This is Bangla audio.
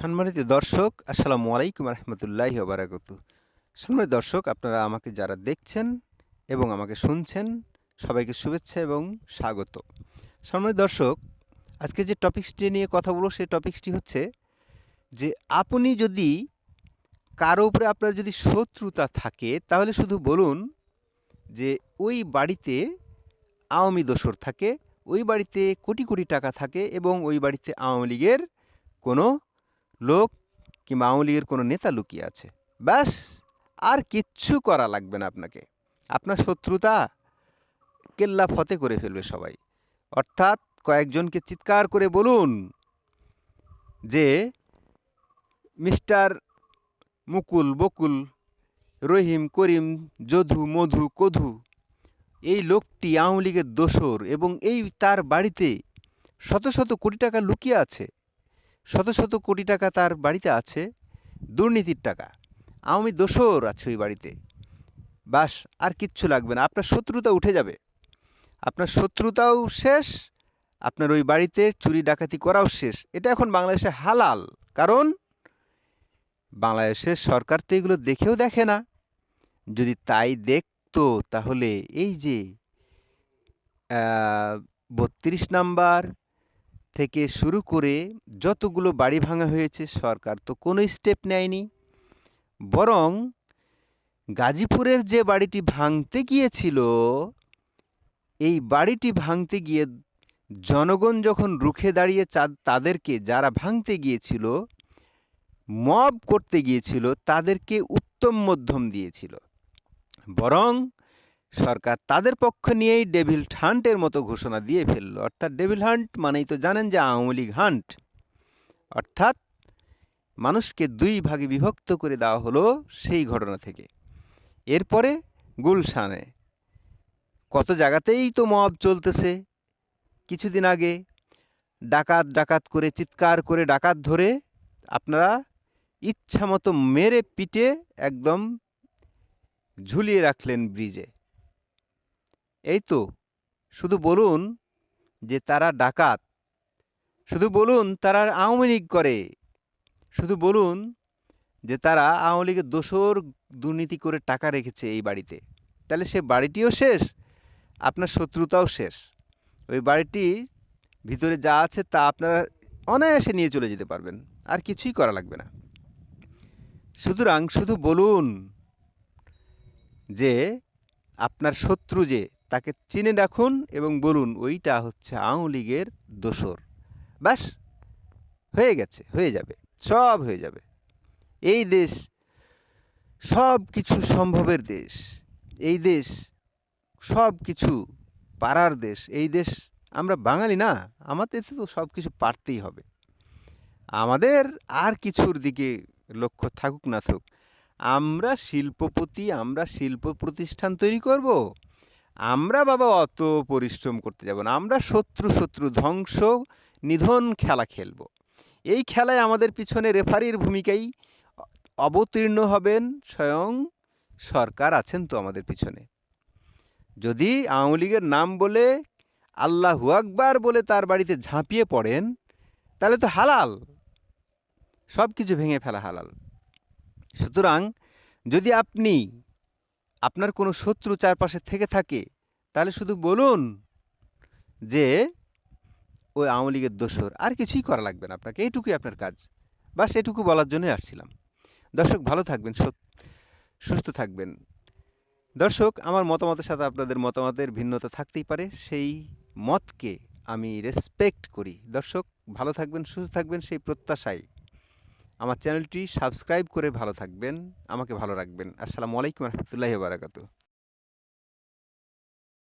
সম্মানিত দর্শক, আসসালামু আলাইকুম রহমতুল্লাহ বারাকতু সম্মানিত দর্শক, আপনারা আমাকে যারা দেখছেন এবং আমাকে শুনছেন, সবাইকে শুভেচ্ছা এবং স্বাগত। সম্মানিত দর্শক, আজকে যে টপিক্সটি নিয়ে কথা বলব, সেই টপিক্সটি হচ্ছে যে আপনি যদি কারও উপরে আপনার যদি শত্রুতা থাকে, তাহলে শুধু বলুন যে ওই বাড়িতে আওয়ামী দোসর থাকে, ওই বাড়িতে কোটি কোটি টাকা থাকে এবং ওই বাড়িতে আওয়ামী লীগের কোনো লোক কিংবা আওয়ামী কোনো নেতা লুকিয়ে আছে? ব্যাস, আর কিচ্ছু করা লাগবে না আপনাকে। আপনার শত্রুতা কেল্লা ফতে করে ফেলবে সবাই। অর্থাৎ কয়েকজনকে চিৎকার করে বলুন যে, মিস্টার মুকুল, বকুল, রহিম, করিম, যধু, মধু, কধু, এই লোকটি আওয়ামী লীগের দোসর এবং এই তার বাড়িতে শত শত কোটি টাকা লুকিয়ে আছে। শত শত কোটি টাকা তার বাড়িতে আছে, দুর্নীতির টাকা। আমি দোসর আছে ওই বাড়িতে। বাস, আর কিচ্ছু লাগবে না। আপনার শত্রুতা উঠে যাবে। আপনার শত্রুতাও শেষ, আপনার ওই বাড়িতে চুরি ডাকাতি করাও শেষ। এটা এখন বাংলাদেশে হালাল। কারণ বাংলাদেশের সরকার তো এগুলো দেখেও দেখে না। যদি তাই দেখতো, তাহলে এই যে বত্রিশ নাম্বার থেকে শুরু করে যতগুলো বাড়ি ভাঙা হয়েছে সরকার তো কোনো স্টেপ নেয়নি। বরং গাজীপুরের যে বাড়িটি ভাঙতে গিয়েছিল, এই বাড়িটি ভাঙতে গিয়ে জনগণ যখন রুখে দাঁড়িয়ে তাদেরকে যারা ভাঙতে গিয়েছিল মব করতে গিয়েছিল, তাদেরকে উত্তম মধ্যম দিয়েছিল। বরং সরকার তাদের পক্ষ নিয়েই ডেভিল হান্টের মতো ঘোষণা দিয়ে ফেলল। অর্থাৎ ডেভিল হান্ট মানেই তো জানেন যে আওয়ামী লীগ হান্ট। অর্থাৎ মানুষকে দুই ভাগে বিভক্ত করে দেওয়া হলো সেই ঘটনা থেকে। এরপরে গুলশানে কত জায়গাতেই তো মব চলতেছে। কিছুদিন আগে ডাকাত ডাকাত করে চিৎকার করে ডাকাত ধরে আপনারা ইচ্ছা মতো মেরে পিটে একদম ঝুলিয়ে রাখলেন ব্রিজে। এই তো, শুধু বলুন যে তারা ডাকাত, শুধু বলুন তারা আওয়ামী লীগ করে, শুধু বলুন যে তারা আওয়ামী লীগের দোসর দুর্নীতি করে টাকা রেখেছে এই বাড়িতে। তাহলে সে বাড়িটিও শেষ? আপনার শত্রুতাও শেষ? ওই বাড়িটি ভিতরে যা আছে তা আপনারা অনায়াসে নিয়ে চলে যেতে পারবেন, আর কিছুই করা লাগবে না। সুতরাং শুধু বলুন যে আপনার শত্রু যে তাকে চিনে রাখুন এবং বলুন, ওইটা হচ্ছে আওয়ামী লীগের দোসর। ব্যাস, হয়ে গেছে, হয়ে যাবে, সব হয়ে যাবে। এই দেশ সব কিছু সম্ভবের দেশ। এই দেশ সব কিছু পারার দেশ। এই দেশ আমরা বাঙালি না, আমাদের তো সব কিছু পারতেই হবে। আমাদের আর কিছুর দিকে লক্ষ্য থাকুক না থাকুক। আমরা শিল্পপতি, আমরা শিল্প প্রতিষ্ঠান তৈরি করব। আমরা বাবা অত পরিশ্রম করতে যাব না, আমরা শত্রু শত্রু, ধ্বংস, নিধন খেলা খেলব। এই খেলায় আমাদের পিছনে রেফারির ভূমিকাই অবতীর্ণ হবেন স্বয়ং সরকার আছেন তো আমাদের পিছনে। যদি আওয়ামী লীগের নাম বলে আল্লাহু আকবার বলে তার বাড়িতে ঝাঁপিয়ে পড়েন, তাহলে তো হালাল। সব কিছু ভেঙে ফেলা হালাল। সুতরাং যদি আপনি আপনার কোনো শত্রু চারপাশে থেকে থাকে, তাহলে শুধু বলুন যে ওই আওয়ামী লীগের দোসর আর কিছুই করা লাগবে না আপনাকে এইটুকুই আপনার কাজ। বাস এটুকু বলার জন্যই আসছিলাম। দর্শক, ভালো থাকবেন সুস্থ থাকবেন। দর্শক, আমার মতামতের সাথে আপনাদের মতামতের ভিন্নতা থাকতেই পারে, সেই মতকে আমি রেসপেক্ট করি। দর্শক, ভালো থাকবেন, সুস্থ থাকবেন, সেই প্রত্যাশায়। আমার চ্যানেলটি সাবস্ক্রাইব করে ভালো থাকবেন আমাকে ভালো রাখবেন। আসসালামু আলাইকুম রহমতুল্লাহ বারাকাতু